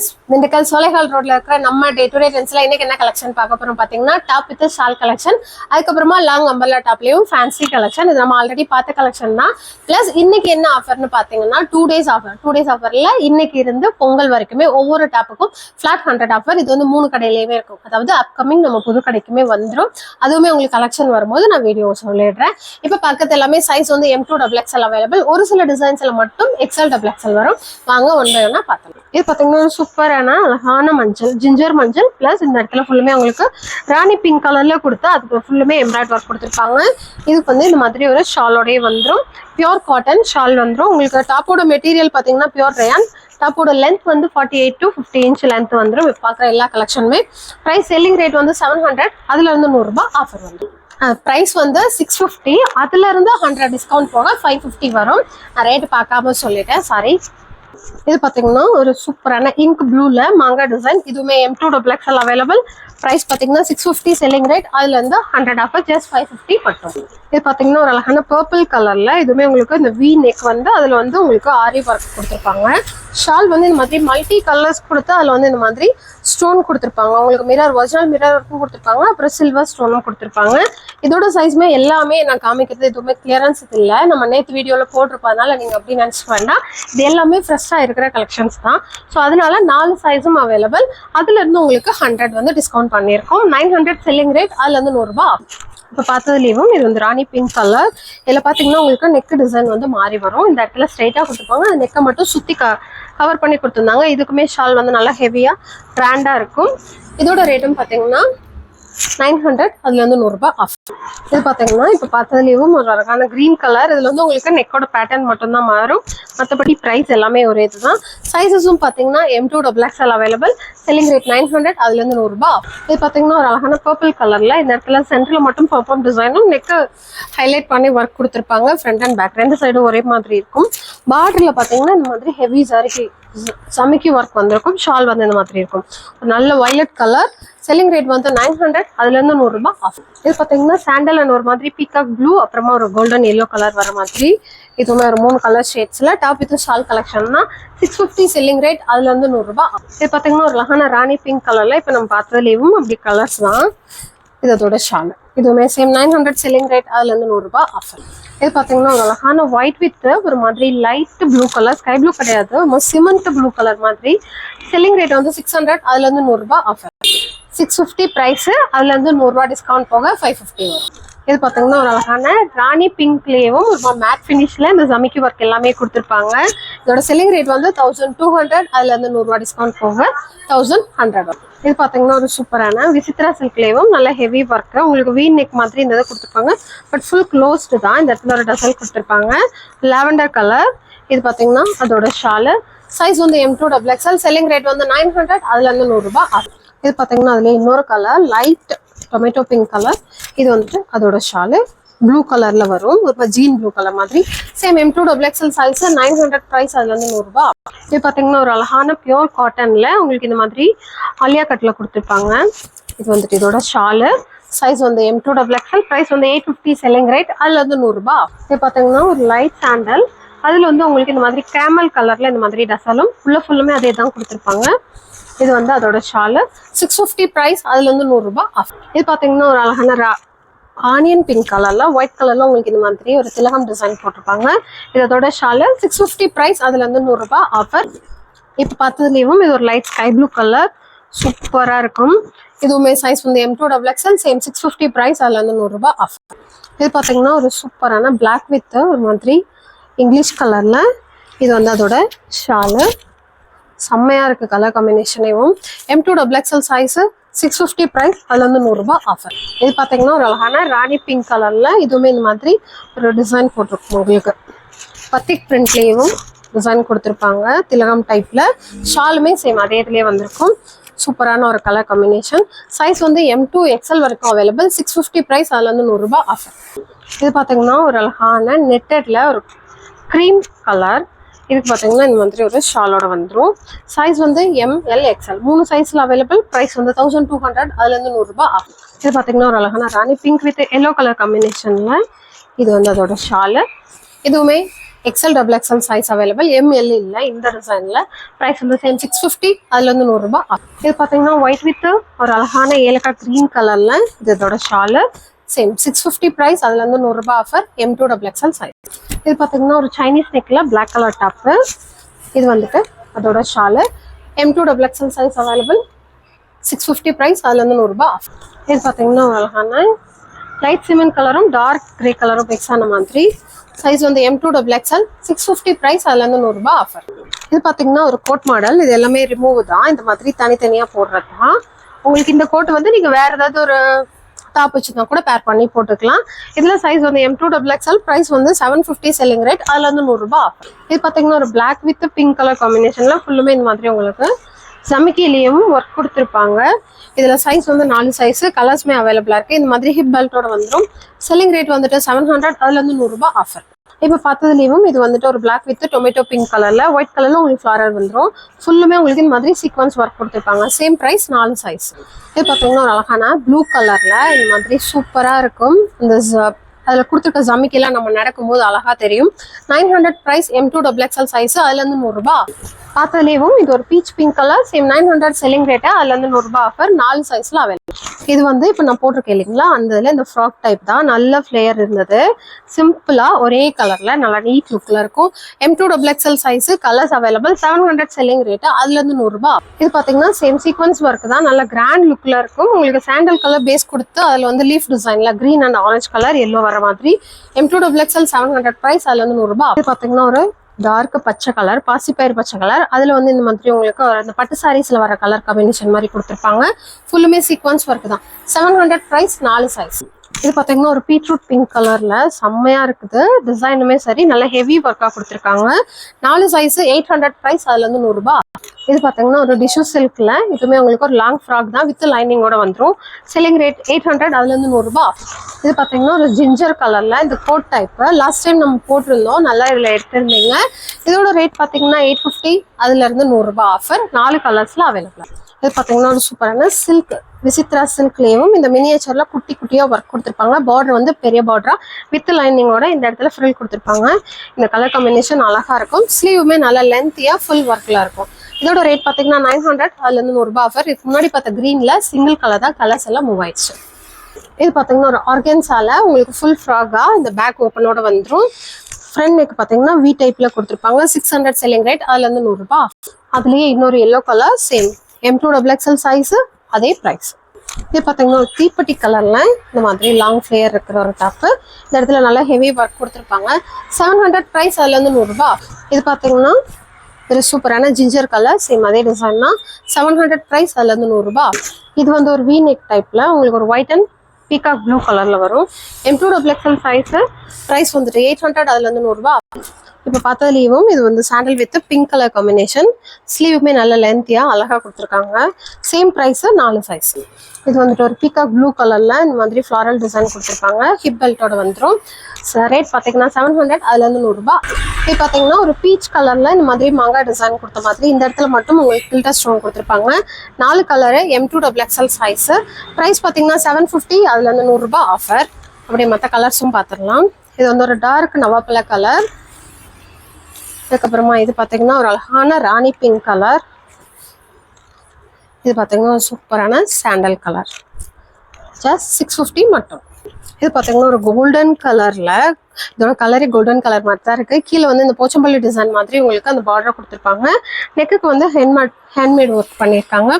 Friends Dindigul சோலைகால் ரோட்ல இருக்கிற நம்ம டே டு டே ஃப்ரெண்ட்ஸ்ல இன்னைக்கு என்ன கலெக்ஷன் பார்க்க போறோம் பாத்தீங்கன்னா டாப் வித் ஷால் கலெக்ஷன் அதுக்கப்புறமா லாங் அம்பர்லா டாப்லயும் ஃபேன்சி கலெக்ஷன் இது நம்ம ஆல்ரெடி பார்த்த கலெக்ஷன் தான். பிளஸ் இன்னைக்கு என்ன ஆஃபர்னு பாத்தீங்கன்னா two days offer two days ஆஃபர்ல இன்னைக்கு இருந்து பொங்கல் வரைக்குமே ஒவ்வொரு டாப்புக்கும் ஃபிளாட் ஹண்ட்ரட் ஆஃபர் இது வந்து மூணு கடையிலயுமே இருக்கும். அதாவது அப்கமிங் நம்ம புது கடைக்குமே வந்துடும் அதுவுமே உங்களுக்கு கலெக்ஷன் வரும்போது நான் வீடியோ சொல்லிடுறேன். இப்போ பக்கத்து எல்லாமே சைஸ் வந்து M to double XL available ஒரு சில டிசைன்ஸ்ல மட்டும் எக்ஸ்எல் டபுள் எக்ஸ்எல் வரும். வாங்க ஒன் பை ஒன்னா இது பார்த்தீங்கன்னா சூப்பரான அழகான மஞ்சள் ஜிஞ்சர் மஞ்சள் ப்ளஸ் இந்த இடத்துல ஃபுல்லுமே உங்களுக்கு ராணி பிங்க் கலரில் கொடுத்து அதுக்கு ஃபுல்லுமே எம்ப்ராய்ட் ஒர்க் கொடுத்துருப்பாங்க. இதுக்கு வந்து இந்த மாதிரி ஒரு ஷாலோடய வந்துடும் பியூர் காட்டன் ஷால் வந்துடும் உங்களுக்கு டாப்போட மெட்டீரியல் பார்த்தீங்கன்னா பியூர் ரயான் டாப்போட லென்த் வந்து forty eight to fifty inch length வந்துடும் இப்போ பார்க்குற எல்லா கலெக்ஷனுமே ப்ரைஸ் செல்லிங் ரேட் வந்து செவன் ஹண்ட்ரட் அதில் வந்து நூறுரூபா ஆஃபர் வந்துடும் ப்ரைஸ் வந்து சிக்ஸ் ஃபிஃப்டி அதுலேருந்து ஹண்ட்ரட் டிஸ்கவுண்ட் போக ஃபைவ் ஃபிஃப்டி வரும். நான் பார்க்காம சொல்லிட்டேன். சாரி இது பார்த்தீங்கன்னா ஒரு சூப்பரான இங்க் ப்ளூல மாங்கா டிசைன் இதுவுமே M to double XL available price பார்த்தீங்கன்னா சிக்ஸ் ஃபிஃப்டி செல்லிங் ரேட் அதில் வந்து hundred offer just five fifty மட்டும். இது பார்த்தீங்கன்னா ஒரு அழகான பர்பிள் கலரில் இதுவுமே உங்களுக்கு இந்த வி நெக் வந்து அதில் வந்து உங்களுக்கு ஆரி ஒர்க் கொடுத்துருப்பாங்க. ஷால் வந்து இந்த மாதிரி மல்டி கலர்ஸ் கொடுத்து அதில் வந்து இந்த மாதிரி ஸ்டோன் கொடுத்துருப்பாங்க. உங்களுக்கு மிரர் ஒரிஜினல் மிரர் ஒர்க்கும் கொடுத்துருப்பாங்க. அப்புறம் சில்வர் ஸ்டோனும் கொடுத்துருப்பாங்க. இதோட சைஸ்மே எல்லாமே நான் காமிக்கிறது எதுவுமே கிளியரன்ஸ் இல்லை. நம்ம நேற்று வீடியோவில் போட்டிருப்பதனால நீங்கள் அப்படி நினச்சி வேண்டாம். இது எல்லாமே ஃப்ரெஷ்ஷாக இருக்கிற கலெக்ஷன்ஸ் தான். ஸோ அதனால நாலு சைஸும் அவைலபிள் அதுலேருந்து உங்களுக்கு ஹண்ட்ரட் வந்து டிஸ்கவுண்ட் பண்ணியிருக்கோம். நைன் ஹண்ட்ரட் செல்லிங் ரேட் அதுலேருந்து நூறுரூபா இப்போ பார்த்ததுலேயும் இது வந்து ராணி பிங்க் கலர் இதில் பார்த்தீங்கன்னா உங்களுக்கு நெக் டிசைன் வந்து மாறி வரும். இந்த இடத்துல ஸ்ட்ரைட்டாக கொடுத்துருப்பாங்க அந்த நெக்கை மட்டும் சுற்றி க கவர் பண்ணி கொடுத்துருந்தாங்க. இதுக்குமே ஷால் வந்து நல்லா ஹெவியாக ட்ராண்டாக இருக்கும். இதோட ரேட்டும் பார்த்தீங்கன்னா நைன் ஹண்ட்ரட். அதுல வந்து நூறுரூபா ஆஃப் இது பார்த்தீங்கன்னா இப்போ பார்த்ததுலேயும் ஒரு அழகான க்ரீன் கலர் இதில் வந்து உங்களுக்கு நெக்கோட பேட்டர்ன் மட்டும்தான் மாறும். மற்றபடி ப்ரைஸ் எல்லாமே ஒரே இதுதான். சைஸஸும் பார்த்தீங்கன்னா M to double XL available selling rate nine hundred அதுலேருந்து நூறுரூபா இது பார்த்தீங்கன்னா ஒரு அழகான பர்பிள் கலரில் இந்த இடத்துல சென்டரில் மட்டும் பர்பிள் டிசைனும் நெக்கு ஹைலைட் பண்ணி ஒர்க் கொடுத்துருப்பாங்க. ஃப்ரண்ட் அண்ட் பேக் ரெண்டு சைடும் ஒரே மாதிரி இருக்கும். பார்டரில் பார்த்தீங்கன்னா இந்த மாதிரி ஹெவி சாரிக்கு சமைக்கி ஒர்க் வந்திருக்கும். ஷால் வந்து இந்த மாதிரி இருக்கும். ஒரு நல்ல வயலட் கலர் செல்லிங் ரேட் வந்து நைன் ஹண்ட்ரட் அதுலேருந்து நூறுரூபா ஆஃப் இது பார்த்தீங்கன்னா சாண்டல் அண்ட் ஒரு மாதிரி பீகாக் ப்ளூ அப்புறமா ஒரு கோல்டன் எல்லோ கலர் வர மாதிரி. இதுவுமே ஒரு மூணு கலர் ஷேட்ஸில் டாப் வித் ஷால் கலெக்ஷன்னா சிக்ஸ் ஃபிஃப்டி செல்லிங் ரேட் அதுலேருந்து நூறுரூபா இது பார்த்தீங்கன்னா ஒரு லகான ராணி பிங்க் கலரில் இப்போ நம்ம பார்த்ததுலேயும் அப்படி கலர்ஸ் தான். இதோட ஷால் இதுவுமே same nine hundred selling rate அதுலேருந்து நூறுரூபா ஆஃபர் இது பார்த்தீங்கன்னா ஒரு அழகான ஒயிட் வித் ஒரு மாதிரி light blue colour sky blue கிடையாது. சிமெண்ட் ப்ளூ கலர் மாதிரி. செல்லிங் ரேட் வந்து சிக்ஸ் ஹண்ட்ரட் அதுலேருந்து நூறுரூபா ஆஃபர் சிக்ஸ் ஃபிஃப்டி ப்ரைஸு அதுலேருந்து நூறுரூவா டிஸ்கவுண்ட் போக ஃபைவ் ஃபிஃப்டி வரும். இது பார்த்தீங்கன்னா ஒரு அழகான ராணி பிங்க்லேயும் ஒரு மேட் ஃபினிஷில் இந்த ஜமிக்கி ஒர்க் எல்லாமே கொடுத்துருப்பாங்க. இதோட செல்லிங் ரேட் வந்து தௌசண்ட் டூ ஹண்ட்ரட் அதுலேருந்து நூறுரூவா டிஸ்கவுண்ட் போக தௌசண்ட் ஹண்ட்ரட் வரும் இது பார்த்தீங்கன்னா ஒரு சூப்பரான விசித்ரா சில்க்லேயும் நல்ல ஹெவி ஒர்க்கு உங்களுக்கு வீ நெக் மாதிரி இந்த இதை கொடுத்துருப்பாங்க. பட் ஃபுல் க்ளோஸ்டு தான் இந்த இடத்துல ஒரு டசல் கொடுத்துருப்பாங்க. லாவெண்டர் கலர் இது பார்த்தீங்கன்னா அதோட ஷாலு சைஸ் வந்து M to double XL selling rate வந்து நைன் ஹண்ட்ரட் அதுலேருந்து நூறுரூபா ஆகும். இது பார்த்தீங்கன்னா அதுல இன்னொரு colour light tomato pink colour இது வந்துட்டு அதோட ஷாலு ப்ளூ கலர்ல வரும். ஒரு ஜீன் ப்ளூ கலர் மாதிரி. Same M to double XL size nine hundred price அதுல இருந்து நூறுரூபா இது பார்த்தீங்கன்னா ஒரு அழகான பியோர் காட்டன்ல உங்களுக்கு இந்த மாதிரி அலியா கட்டில் கொடுத்துருப்பாங்க. இது வந்துட்டு இதோட ஷாலு சைஸ் வந்து M to double XL price வந்து எயிட் ஃபிஃப்டி செல்லிங் ரேட் அதுல இருந்து நூறுரூபா இது பார்த்தீங்கன்னா ஒரு லைட் சாண்டல் அதுல வந்து உங்களுக்கு இந்த மாதிரி கேமல் கலர்ல இந்த மாதிரி டசலும் உள்ள ஃபுல்லுமே அதே தான் கொடுத்துருப்பாங்க. இது வந்து அதோட ஷாலு. சிக்ஸ் ஃபிஃப்டி ப்ரைஸ் அதுலேருந்து நூறுரூபா ஆஃப் இது பார்த்தீங்கன்னா ஒரு அழகான ரா ஆனியன் பிங்க் கலர்ல ஒயிட் கலர்ல உங்களுக்கு இந்த மாதிரி ஒரு திலகம் டிசைன் போட்டிருப்பாங்க. இது அதோட ஷாலு. சிக்ஸ் ஃபிஃப்டி ப்ரைஸ் அதுலேருந்து நூறுரூபா ஆஃபர் இப்போ பார்த்ததுலேயும் இது ஒரு லைட் ஸ்கை ப்ளூ கலர் சூப்பராக இருக்கும். இதுவுமே சைஸ் வந்து M to double XL same six fifty price அதுலேருந்து நூறுரூபா ஆஃபர் இது பார்த்தீங்கன்னா ஒரு சூப்பரான பிளாக் வித் ஒரு மாதிரி இங்கிலீஷ் கலரில் இது வந்து அதோட ஷாலு. செம்மையாக இருக்குது colour காம்பினேஷனையும் M to double XL size six fifty price அதில் வந்து நூறுரூபா ஆஃபர் இது பார்த்தீங்கன்னா ஒரு அழகான ராணி பிங்க் கலரில் இதுவுமே இந்த மாதிரி ஒரு டிசைன் போட்டிருக்கும் உங்களுக்கு. பத்திக் பிரிண்ட்லேயும் டிசைன் கொடுத்துருப்பாங்க. திலகம் டைப்பில் ஷாலுமே சேம் அதே இதுலேயே வந்திருக்கும். சூப்பரான ஒரு கலர் காம்பினேஷன் சைஸ் வந்து எம் டூ எக்ஸ்எல் வரைக்கும் அவைலபிள் சிக்ஸ் ஃபிஃப்டி ப்ரைஸ் அதில் வந்து நூறுரூபா ஆஃபர் இது பார்த்தீங்கன்னா ஒரு அழகான நெட்டடில் ஒரு க்ரீம் கலர் இதுக்கு பார்த்தீங்கன்னா இந்த மாதிரி ஒரு ஷாலோட வந்துடும் சைஸ் வந்து எம் எல் எக்ஸ்எல் மூணு சைஸில் அவைலபிள் ப்ரைஸ் வந்து தௌசண்ட் டூ ஹண்ட்ரட் அதுலேருந்து நூறுரூபா ஆகும் இது பார்த்தீங்கன்னா ஒரு அழகான rani pink with yellow colour காம்பினேஷனில் இது வந்து அதோட ஷாலு இதுவுமே XL double XL size available M L இல்லை இந்த டிசைனில் ப்ரைஸ் வந்து சேம் சிக்ஸ் ஃபிஃப்டி அதுல இருந்து நூறுரூபா இது பார்த்தீங்கன்னா ஒயிட் வித் ஒரு அழகான ஏலக்காய் க்ரீன் கலரில் இது இதோட shawl same six fifty price அதுல இருந்து நூறுரூபா offer M to double XL size இது பார்த்தீங்கன்னா ஒரு சைனீஸ் நெக்கில் பிளாக் கலர் டாப்பு இது வந்துட்டு அதோட shawl M to double XL size available six fifty price அதுலேருந்து நூறுரூபா ஆஃபர் இது பார்த்தீங்கன்னா அழகான லைட் சிமெண்ட் கலரும் டார்க் கிரே கலரும் மிக்ஸ் ஆன மாதிரி. சைஸ் வந்து M to double XL six fifty price அதுலேருந்து நூறுரூபா ஆஃபர் இது பார்த்தீங்கன்னா ஒரு கோட் மாடல் இது எல்லாமே ரிமூவ் தான். இந்த மாதிரி தனித்தனியாக போடுறது தான் உங்களுக்கு இந்த கோட் வந்து நீங்கள் வேறு ஏதாவது ஒரு டாப் வச்சுருந்தா கூட பேர் பண்ணி போட்டுக்கலாம். இதில் சைஸ் வந்து M to double XL price வந்து செவன் ஃபிஃப்டி செல்லிங் ரேட் அதில் வந்து நூறுரூபா இது பார்த்தீங்கன்னா ஒரு பிளாக் வித் பிங்க் கலர் காம்பினேஷனில் ஃபுல்லுமே இந்த மாதிரி உங்களுக்கு சமிக்கையிலையும் ஒர்க் கொடுத்துருப்பாங்க. இதில் சைஸ் வந்து நாலு சைஸு கலர்ஸுமே அவைலபிளாக இருக்குது இந்த மாதிரி ஹிப் பெல்ட்டோட வந்துடும் செல்லிங் ரேட் வந்துட்டு செவன் ஹண்ட்ரட் அதுலேருந்து நூறுரூபா ஆஃபர் இப்போ பார்த்ததுலேயும் இது வந்துட்டு ஒரு பிளாக் வித் டொமேட்டோ பிங்க் கலரில் ஒயிட் கலரில் உங்களுக்கு ஃப்ளாரர் வந்துடும் ஃபுல்லுமே உங்களுக்கு இந்த மாதிரி சீக்வன்ஸ் ஒர்க் கொடுத்துருப்பாங்க. சேம் ப்ரைஸ் நாலு சைஸ் இது பார்த்தீங்கன்னா ஒரு அழகான ப்ளூ கலரில் இந்த மாதிரி சூப்பராக இருக்கும். இந்த அதில் கொடுத்துருக்க ஜமிக்கெல்லாம் நம்ம நடக்கும்போது அழகா தெரியும். Nine hundred price M to double XL size அதுலேருந்து நூறுரூபா பார்த்ததுலேயும் இது ஒரு peach pink colour same nine hundred selling rate வந்து நூறுரூபா ஆஃபர் நாலு சைஸில் அவைலபிள் இது வந்து இப்போ நான் போட்டிருக்கேன் இல்லைங்களா? அந்த இதில் இந்த ஃப்ராக் டைப் தான். நல்ல ஃப்ளேயர் இருந்தது. சிம்பிளாக ஒரே கலரில் நல்லா நீட் லுக்கில் இருக்கும். M to double XL size colours available seven hundred selling rate அதுலேருந்து நூறுரூபா இது பார்த்தீங்கன்னா சேம் சீக்வன்ஸ் ஒர்க் தான். நல்ல கிராண்ட் லுக்கில் இருக்கும். உங்களுக்கு சாண்டல் கலர் பேஸ் கொடுத்து அதில் வந்து லீஃப் டிசைனில் green and orange colour yellow வர மாதிரி. M to double XL seven hundred price அதில் வந்து நூறுரூபா இது பார்த்தீங்கன்னா ஒரு டார்க் பச்சை கலர் பாசிப்பயிர் பச்சை கலர் அதில் வந்து இந்த மாதிரி உங்களுக்கு அந்த பட்டு சாரீஸில் வர கலர் காம்பினேஷன் மாதிரி கொடுத்துருப்பாங்க. ஃபுல்லுமே சீக்வன்ஸ் ஒர்க் தான். செவன் ஹண்ட்ரட் ப்ரைஸ் நாலு சைஸ் இது பார்த்தீங்கன்னா ஒரு பீட்ரூட் பிங்க் கலரில் செம்மையாக இருக்குது. டிசைனுமே சரி நல்லா ஹெவி ஒர்க்காக கொடுத்துருக்காங்க. நாலு சைஸ் எயிட் ஹண்ட்ரட் ப்ரைஸ் அதுலேருந்து நூறுரூபா இது பார்த்தீங்கன்னா ஒரு டிஷ்யூ சில்கில் இதுவுமே உங்களுக்கு ஒரு லாங் ஃப்ராக் தான் வித் லைனிங்கோட வந்துடும் செல்லிங் ரேட் எயிட் ஹண்ட்ரட் அதுலேருந்து நூறுரூபா இது பார்த்தீங்கன்னா ஒரு ஜிஞ்சர் கலரில் இந்த கோட் டைப்பு லாஸ்ட் டைம் நம்ம போட்டிருந்தோம் நல்லா இதில் எடுத்திருந்தீங்க. இதோட ரேட் பார்த்தீங்கன்னா எயிட் ஃபிஃப்டி அதுலேருந்து நூறுரூபா ஆஃபர் நாலு கலர்ஸில் அவைலபிள் இது பார்த்தீங்கன்னா ஒரு சூப்பரான சில்க் விசித்ரா சில்க்லேயும் இந்த மினியேச்சரில் குட்டி குட்டியாக ஒர்க் கொடுத்துருப்பாங்க. பார்டர் வந்து பெரிய பார்டரா வித் லைனிங்கோட இந்த இடத்துல ஃப்ரில் கொடுத்துருப்பாங்க. இந்த கலர் காம்பினேஷன் அழகாக இருக்கும். ஸ்லீவுமே நல்லா லென்த்தியாக ஃபுல் ஒர்க்கில் இருக்கும். இதோட ரேட் பார்த்தீங்கன்னா நைன் ஹண்ட்ரட் அதுலேருந்து நூறுரூபா ஆஃபர் இதுக்கு முன்னாடி பார்த்த க்ரீனில் சிங்கிள் கலர் தான் கலர்ஸ் எல்லாம் மூவ் ஆயிடுச்சு. இது பார்த்தீங்கன்னா ஒரு ஆர்கன்ஸால உங்களுக்கு ஃபுல் ஃப்ராகாக இந்த பேக் ஓப்பனோட வந்துடும் ஃப்ரண்ட் நெக் பார்த்தீங்கன்னா வி டைப்பில் கொடுத்துருப்பாங்க. சிக்ஸ் ஹண்ட்ரட் செல்லிங் ரேட் அதுலேருந்து நூறுரூபா அதுலேயே இன்னொரு yellow colour same M to double XL size அதே ப்ரைஸ் இது பார்த்தீங்கன்னா தீப்பெட்டி கலரில் இந்த மாதிரி லாங் ஃப்ளேயர் இருக்கிற ஒரு டாப்பு இந்த இடத்துல நல்லா ஹெவி ஒர்க் கொடுத்துருப்பாங்க. செவன் ஹண்ட்ரட் ப்ரைஸ் அதுலேருந்து நூறுரூபா இது பார்த்தீங்கன்னா ஒரு சூப்பரான ஜிஞ்சர் கலர் சேம் அதே டிசைன் தான். செவன் ஹண்ட்ரட் ப்ரைஸ் அதுலேருந்து நூறுரூபா இது வந்து ஒரு வி நெக் டைப்பில் உங்களுக்கு ஒரு ஒயிட் அண்ட் பீகாக் ப்ளூ கலரில் வரும். M to double XL size price வந்துட்டு எயிட் ஹண்ட்ரட் அதுலேருந்து நூறுரூபா இப்போ பார்த்ததுலேயும் இது வந்து sandal with pink colour combination ஸ்லீவுமே நல்ல லென்த்தியாக அழகாக கொடுத்துருக்காங்க. சேம் ப்ரைஸு நாலு சைஸ் இது வந்துட்டு ஒரு பீகாக் ப்ளூ கலரில் இந்த மாதிரி ஃப்ளாரல் டிசைன் கொடுத்துருப்பாங்க ஹிப் பெல்ட்டோட வந்துடும் ரேட் பார்த்தீங்கன்னா செவன் ஹண்ட்ரட் அதுலேருந்து நூறுரூபா இது பார்த்தீங்கன்னா ஒரு பீச் கலரில் இந்த மாதிரி மாங்காய் டிசைன் கொடுத்த மாதிரி இந்த இடத்துல மட்டும் உங்களுக்கு கில்டர் ஸ்டோன் கொடுத்துருப்பாங்க. நாலு colour M to double XL size price பார்த்தீங்கன்னா செவன் ஃபிஃப்டி அதுலேருந்து நூறுரூபா ஆஃபர் அப்படியே மற்ற கலர்ஸும் பார்த்துடலாம். இது வந்து ஒரு டார்க் நவாப்பழ கலர் அதுக்கப்புறமா இது பார்த்தீங்கன்னா ஒரு அழகான ராணி பிங்க் கலர் இது பார்த்தீங்கன்னா ஒரு சூப்பரான sandal colour just six fifty மட்டும். இது பார்த்தீங்கன்னா ஒரு கோல்டன் கலரில் இதோட கலரே கோல்டன் கலர் மாதிரி தான் இருக்குது கீழே வந்து இந்த போச்சம்பள்ளி டிசைன் மாதிரி உங்களுக்கு அந்த பார்டர் கொடுத்துருப்பாங்க. நெக்குக்கு வந்து ஹேண்ட்மேட் ஹேண்ட்மேட் ஒர்க் பண்ணியிருக்காங்க.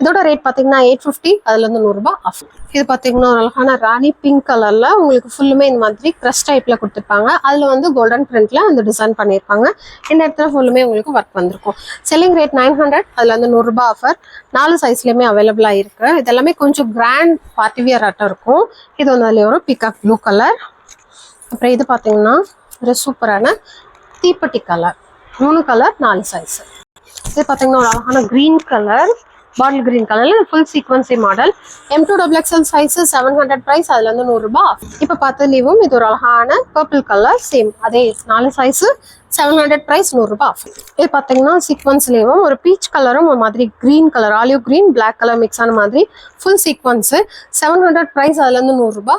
இதோட ரேட் பார்த்தீங்கன்னா எயிட் ஃபிஃப்டி அதுலேருந்து நூறுரூபா ஆஃப் இது பார்த்தீங்கன்னா ஒரு அழகான ராணி பிங்க் கலரில் உங்களுக்கு ஃபுல்லுமே இந்த மாதிரி க்ரஷ் டைப்பில் கொடுத்துருப்பாங்க. அதில் வந்து கோல்டன் பிரிண்ட்டில் அந்த டிசைன் பண்ணியிருப்பாங்க. இந்த இடத்துல ஃபுல்லுமே உங்களுக்கு ஒர்க் வந்திருக்கும். செல்லிங் ரேட் நைன் ஹண்ட்ரட் அதில் வந்து நூறுரூபா ஆஃபர் நாலு சைஸ்லேயுமே அவைலபிளாக இருக்குது இதெல்லாமே கொஞ்சம் கிராண்ட் பார்ட்டி வியர் ஆட்டம் இருக்கும். இது வந்து அதில் வரும் பிகாக் ப்ளூ கலர் அப்புறம் இது பார்த்தீங்கன்னா ஒரு சூப்பரான தீப்பெட்டி கலர். மூணு கலர் நாலு சைஸ் இது பார்த்தீங்கன்னா ஒரு அழகான க்ரீன் கலர் பாட்டில் கிரீன் கலர்ல full sequence model M to double XL size seven hundred price அதுல இருந்து நூறுரூபா இப்போ பார்த்து லீவும் இது ஒரு அழகான பர்பிள் கலர் சேம் அதே நாலு சைஸ் செவன் ஹண்ட்ரட் ப்ரைஸ் நூறுரூபா ஆஃப் இது பார்த்தீங்கன்னா சீக்வன்ஸ்லேயும் ஒரு பீச் கலரும் ஒரு மாதிரி green colour olive green black colour mix ஆன மாதிரி full sequence seven hundred price அதுலேருந்து நூறுரூபா.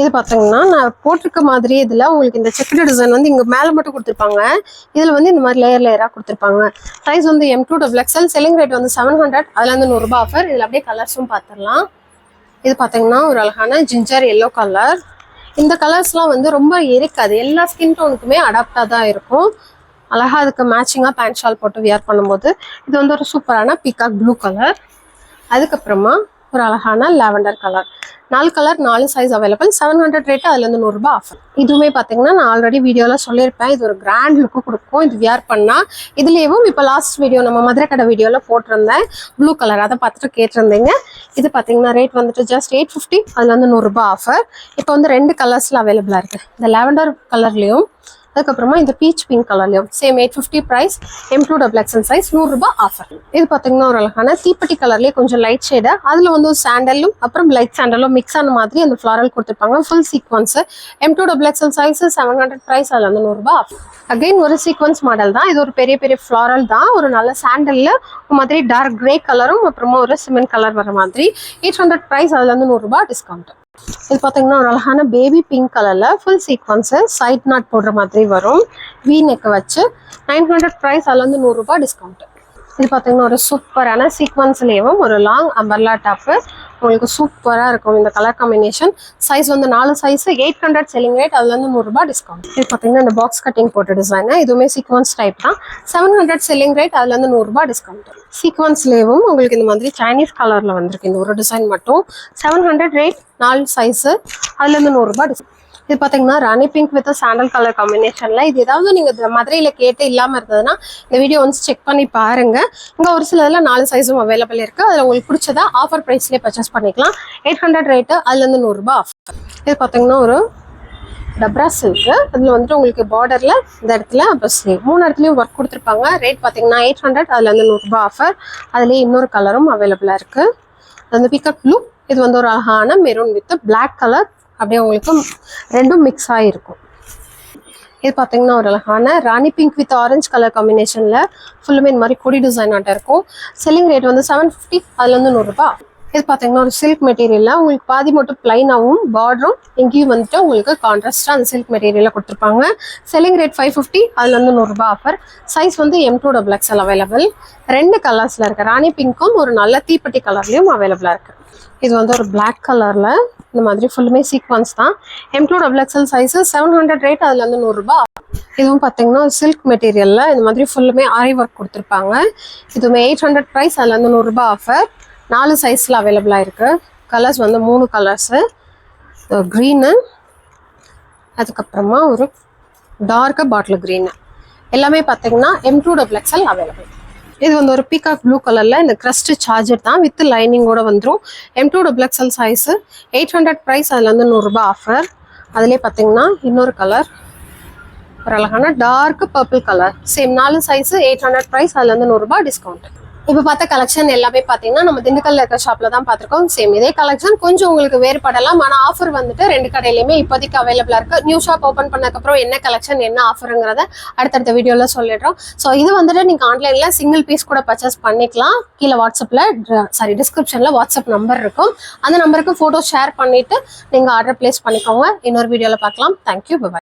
இது பார்த்தீங்கன்னா நான் போட்டிருக்க மாதிரி இதில் உங்களுக்கு இந்த செக்குடு டிசைன் வந்து இங்கே மேலே மட்டும் கொடுத்துருப்பாங்க. இதில் வந்து இந்த மாதிரி லேயர் லேயராக கொடுத்துருப்பாங்க. ப்ரைஸ் வந்து M to double XL selling rate வந்து செவன் ஹண்ட்ரட் அதுலேருந்து நூறுரூபா ஆஃபர் இதில் அப்படியே கலர்ஸும் பார்த்துடலாம் இது பார்த்தீங்கன்னா ஒரு அழகான ஜிஞ்சர் எல்லோ கலர் இந்த கலர்ஸ்லாம் வந்து ரொம்ப இருக்காது எல்லா ஸ்கின் டோனுக்குமே அடாப்டாக தான் இருக்கும். அழகா அதுக்கு மேட்சிங்காக பேண்ட் ஷால் போட்டு வியர் பண்ணும்போது. இது வந்து ஒரு சூப்பரான பீகாக் ப்ளூ கலர் அதுக்கப்புறமா ஒரு அழகான லாவெண்டர் கலர். நாலு கலர் நாலு size available seven hundred rate அதுலேருந்து நூறுரூபா ஆஃபர் இதுவுமே பார்த்தீங்கன்னா நான் ஆல்ரெடி வீடியோவில் சொல்லியிருப்பேன். இது ஒரு கிராண்ட் லுக்கு கொடுக்கும். இது வியர் பண்ணால் இதுலேயும் இப்போ லாஸ்ட் வீடியோ நம்ம மதுரை கடை வீடியோவில் போட்டிருந்தேன். ப்ளூ கலர் அதை பார்த்துட்டு கேட்டிருந்தீங்க. இது பார்த்தீங்கன்னா ரேட் வந்துட்டு ஜஸ்ட் எயிட் ஃபிஃப்டி அதுலேருந்து நூறுரூபா ஆஃபர் இப்போ வந்து ரெண்டு கலர்ஸில் அவைலபிளாக இருக்குது இந்த லாவெண்டர் கலர்லேயும் அதுக்கப்புறமா இந்த peach pink கலர்லையும் same eight fifty price M to double XL size நூறுரூபா ஆஃபர் இது பார்த்தீங்கன்னா ஒரு அழகான தீப்பெட்டி கலர்லேயே கொஞ்சம் லைட் ஷேடு அதில் வந்து ஒரு சாண்டலும் அப்புறம் லைட் சாண்டலும் மிக்ஸ் ஆன மாதிரி அந்த ஃப்ளாரல் கொடுத்துருப்பாங்க. Full sequence M to double XL size seven hundred price அதில் வந்து நூறுரூபா ஆஃபர் அகைன் ஒரு சீக்வன்ஸ் மாடல் தான். இது ஒரு பெரிய பெரிய ஃப்ளாரல் தான். ஒரு நல்ல சாண்டலில் ஒரு மாதிரி டார்க் கிரே கலரும் அப்புறமா ஒரு சிமெண்ட் கலர் வர மாதிரி. எயிட் ஹண்ட்ரட் ப்ரைஸ் அதில் வந்து நூறுரூபா டிஸ்கவுண்ட் இது பார்த்தீங்கன்னா ஒரு அழகான பேபி பிங்க் கலரில் ஃபுல் சீக்வன்ஸு சைட் நாட் போடுற மாதிரி வரும். வி நெக் வச்சு நைன் ஹண்ட்ரட் ப்ரைஸ் அதில் வந்து நூறுரூபா டிஸ்கவுண்ட் இது பார்த்தீங்கன்னா ஒரு சூப்பரான சீக்வன்ஸ்லேயும் ஒரு லாங் அம்பர்லா டாப்பு உங்களுக்கு சூப்பராக இருக்கும். இந்த கலர் காம்பினேஷன் சைஸ் வந்து நாலு size eight hundred selling rate அதுல இருந்து நூறுரூபா டிஸ்கவுண்ட் இது பார்த்தீங்கன்னா இந்த பாக்ஸ் கட்டிங் போட்ட டிசைன் இதுவுமே சீக்வன்ஸ் டைப் தான். செவன் ஹண்ட்ரட் செல்லிங் ரேட் அதுல இருந்து நூறுரூபா டிஸ்கவுண்ட் சீக்வன்ஸ்லேயும் உங்களுக்கு இந்த மாதிரி சைனீஸ் கலரில் வந்திருக்கு. இந்த ஒரு டிசைன் மட்டும். செவன் ஹண்ட்ரட் ரேட் நாலு சைஸு அதுலேருந்து நூறுரூபா டிஸ்கவுண்ட் இது பார்த்தீங்கன்னா rani pink with sandal colour காம்பினேஷனில் இது ஏதாவது நீங்கள் மதுரையில் கேட்டு இல்லாமல் இருந்ததுன்னா இந்த வீடியோ ஒன்ஸ் செக் பண்ணி பாருங்க. இங்கே ஒரு சிலதில் நாலு சைஸும் அவைலபிள் இருக்குது அதில் உங்களுக்கு பிடிச்சதா ஆஃபர் ப்ரைஸ்லேயே பர்ச்சேஸ் பண்ணிக்கலாம். எயிட் ஹண்ட்ரட் ரேட்டு அதுலேருந்து நூறுரூபா ஆஃபர் இது பார்த்தீங்கன்னா ஒரு டப்ரா சில்க்கு அதில் வந்துட்டு உங்களுக்கு பார்டரில் இந்த இடத்துல அப்புறம் ஸ்லீவ் மூணு இடத்துலையும் ஒர்க் கொடுத்துருப்பாங்க. ரேட் பார்த்தீங்கன்னா எயிட் ஹண்ட்ரட் அதில் வந்து நூறுரூபா ஆஃபர் அதுலேயே இன்னொரு கலரும் அவைலபிளாக இருக்குது அது வந்து பிக்கப் ப்ளூ இது வந்து ஒரு அழகான மெரூன் வித் பிளாக் கலர் அப்படியே உங்களுக்கு ரெண்டும் மிக்ஸ் ஆகிருக்கும் இது பார்த்தீங்கன்னா ஒரு அழகான rani pink with orange colour காம்பினேஷனில் ஃபுல்லுமே இந்த மாதிரி கொடி டிசைன் ஆட்டம் இருக்கும். செல்லிங் ரேட் வந்து செவன் ஃபிஃப்டி அதுலேருந்து நூறுரூபா இது பார்த்தீங்கன்னா ஒரு சில்க் மெட்டீரியலில் உங்களுக்கு பாதி மட்டும் பிளைனாகவும் பார்டரும் எங்கேயும் வந்துட்டு உங்களுக்கு கான்ட்ராஸ்டாக அந்த சில்க் மெட்டீரியலில் கொடுத்துருப்பாங்க. செல்லிங் ரேட் ஃபைவ் ஃபிஃப்டி அதுல வந்து நூறுரூபா ஆஃபர் சைஸ் வந்து M to double XL available ரெண்டு கலர்ஸில் இருக்குது ராணி பிங்க்கும் ஒரு நல்ல தீப்பெட்டி கலர்லேயும் அவைலபிளாக இருக்குது இது வந்து ஒரு பிளாக் கலரில் இந்த மாதிரி ஃபுல்லுமே சீக்வன்ஸ் தான். M to double XL size seven hundred rate அதில் வந்து நூறுரூபா இதுவும் பார்த்தீங்கன்னா சில்க் மெட்டீரியலில் இந்த மாதிரி ஃபுல்லுமே ஆரி ஒர்க் கொடுத்துருப்பாங்க. இதுவுமே எயிட் ஹண்ட்ரட் ப்ரைஸ் அதில் வந்து நூறுரூபா ஆஃபர் நாலு சைஸில் அவைலபிளாக இருக்குது கலர்ஸ் வந்து மூணு கலர்ஸு க்ரீனு அதுக்கப்புறமா ஒரு டார்க்கு பாட்டில் க்ரீனு எல்லாமே பார்த்தீங்கன்னா M two double XL available இது வந்து ஒரு பீகாக் ப்ளூ கலரில் இந்த க்ரஸ்ட் சார்ஜர் தான் வித் லைனிங்கோட வந்துடும் M to double XL size eight hundred price அதில் வந்து நூறுரூபா ஆஃபர் அதிலே பார்த்தீங்கன்னா இன்னொரு கலர் ஒரு அழகான டார்க் பர்பிள் கலர் சேம் நாலு சைஸு எயிட் ஹண்ட்ரட் ப்ரைஸ் அதில் வந்து நூறுரூபா டிஸ்கவுண்ட் இப்போ பார்த்த கலெக்ஷன் எல்லாமே பார்த்தீங்கன்னா நம்ம திண்டுக்கல்ல இருக்கிற ஷாப்ல தான் பார்த்துருக்கோம். சேம் இதே கலெக்ஷன் கொஞ்சம் உங்களுக்கு வேறுபடலாம். ஆனால் ஆஃபர் வந்துட்டு ரெண்டு கடையிலுமே இப்போதைக்கு அவைலபிளாக இருக்கு. நியூ ஷாப் ஓப்பன் பண்ணதுக்கப்புறம் என்ன கலெக்ஷன் என்ன ஆஃபருங்கிறத அடுத்தடுத்த வீடியோவில் சொல்லிடுறோம். ஸோ இது வந்துட்டு நீங்கள் ஆன்லைனில் சிங்கிள் பீஸ் கூட பர்ச்சேஸ் பண்ணிக்கலாம். கீழே வாட்ஸ்அப்பில் சாரி டிஸ்கிரிப்ஷனில் வாட்ஸ்அப் நம்பர் இருக்கும். அந்த நம்பருக்கு ஃபோட்டோ ஷேர் பண்ணிட்டு நீங்கள் ஆர்டர் பிளேஸ் பண்ணிக்கோங்க. இன்னொரு வீடியோவில் பார்க்கலாம். Thank you bye bye